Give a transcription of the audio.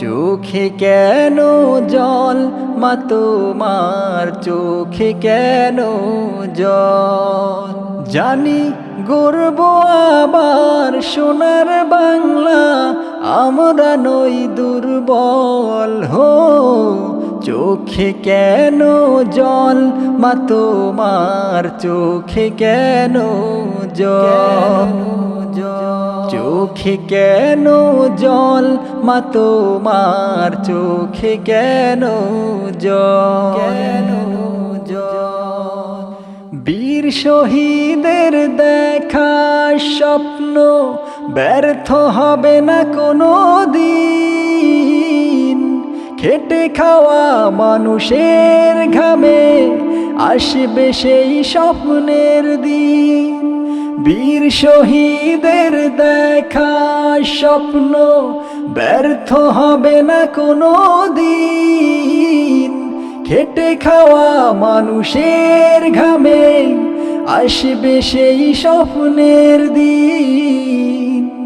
চোখে কেন জল? মা, তোমার চোখে কেন জল? জানি গর্ব আবার সোনার বাংলা, আমরা নই দুর্বল হো। চোখে কেন জল? মা, তোমার চোখে কেন জল? চোখে কেন জল? মা তোমার চোখে কেন জল? কেন জল? বীর শহীদের দেখা স্বপ্ন ব্যর্থ হবে না কোনো দিন। খেটে খাওয়া মানুষের ঘামে আসবে সেই স্বপ্নের দিন। বীর শহীদের দেখা স্বপ্ন ব্যর্থ হবে না কোনো দিন। খেটে খাওয়া মানুষের ঘামে আসবে সেই স্বপ্নের দিন।